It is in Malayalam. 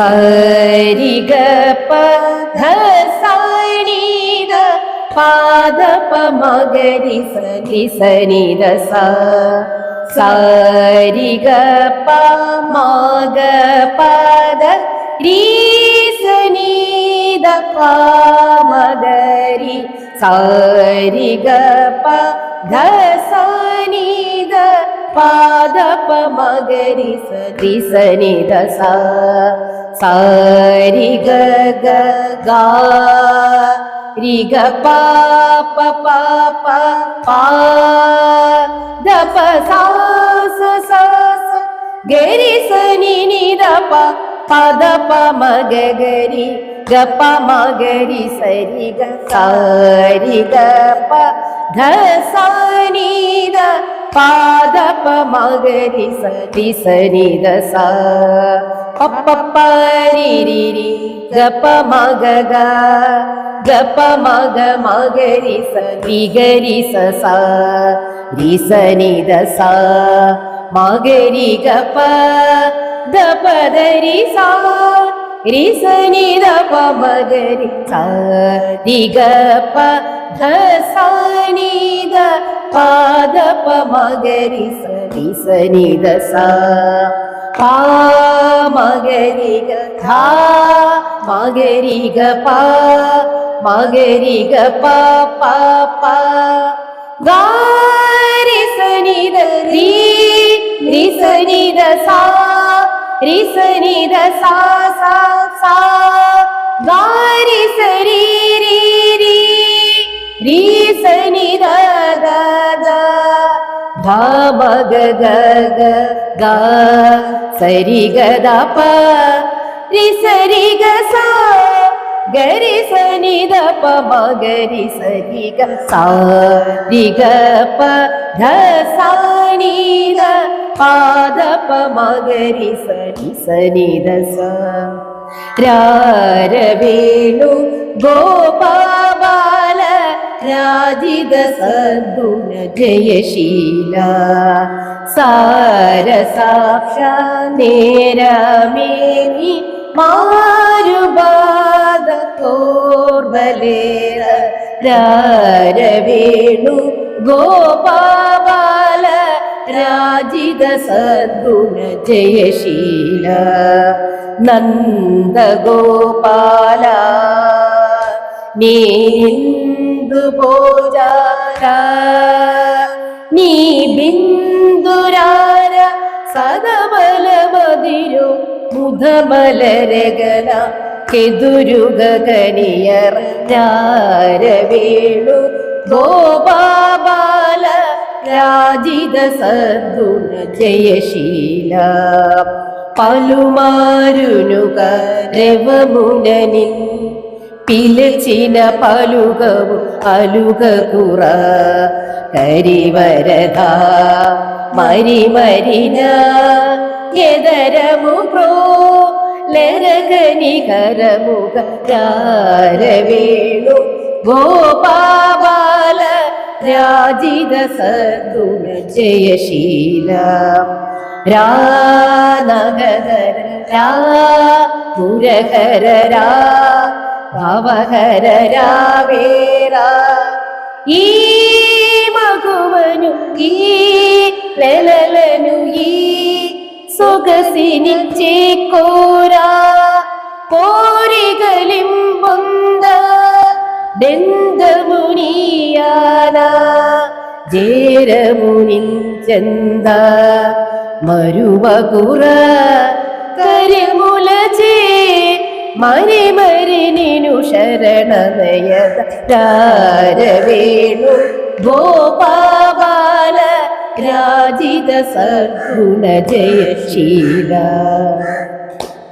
സരിഗ പധ സനീത പാദപ മകരി സരി സനിത സ. സരിഗ പ മഗ പദ രീ സനീത സരിഗ പ ധ സനീത പാദപ മകരി സരി സനിത സ. സരി ഗ ഗ ഗ രി ഗ പ പ പ പ പ ധ പ സ സ സ സ ഗരി സനി നി ധ പ പദ പ മ ഗ ഗരി ഗ പ മ ഗരി സരി ഗ സരി ഗ പ ധ സ നി ധ പാദ പ മകരി സരി സനി ധ സ പ പ പ രി രി രി ഗ പ മ ഗ ഗ ഗ പ മ ഗ മ ഗരി സ രി ഗരി സ സ രി സനി ധ സ മ ഗരി ഗ പ ധ പ ധ രി സ രി സനി മ ഗ സരി ഗ രി സരി ഗരി സനി ധ പ മ ഗരി സരി ഗ സ രി ഗ പ ധ സ നി ധ പാദ പ മ ഗരി സരി സനി ധ സ രാരവേണു ഗോപാല രാജിത സദ്ഗുണ ജയശീല. സാര സാക്ഷാ നേരമേനി മാരുബാധ തോർബലേര രാരവേണു ഗോപാല രാജിത സദ്ഗുണ ജയശീല. നന്ദഗോപാല നീന്ദു പോജാര നീ ബിന്ദുരാര സദബലമതിരു മുധമലരഗന. കെതുരുഗനിയർ വേണു ഗോപാല രാജിത സദ്ഗുണ ജയശീല. പലുമാരുനുക രവമുനനിൻ പിലച്ചിന പലുകവും അലുക കുറ. കരിവരത മരിമരിന എതരമു പ്രോ? ലരകനികരമുഖ വേണു ഗോപാല രാജിത സദ്ഗുണ ജയശീല. രാനഗര രാ പുരഹര രാ. ഭവഹര രാവേര ഈ മകുവനു ഈ ലലലനു ഈ സൊഗസിനി ചേക്കോരാ പോരികളിമ്പൊന്ത ദന്തമുനിയാന. ജേരമുനിഞ്ചന്ത മരുവകുറ കരിമുലചേ മരി മരിനിനു ഭോപാല രാജിത സദ്ഗുണ ജയശീല.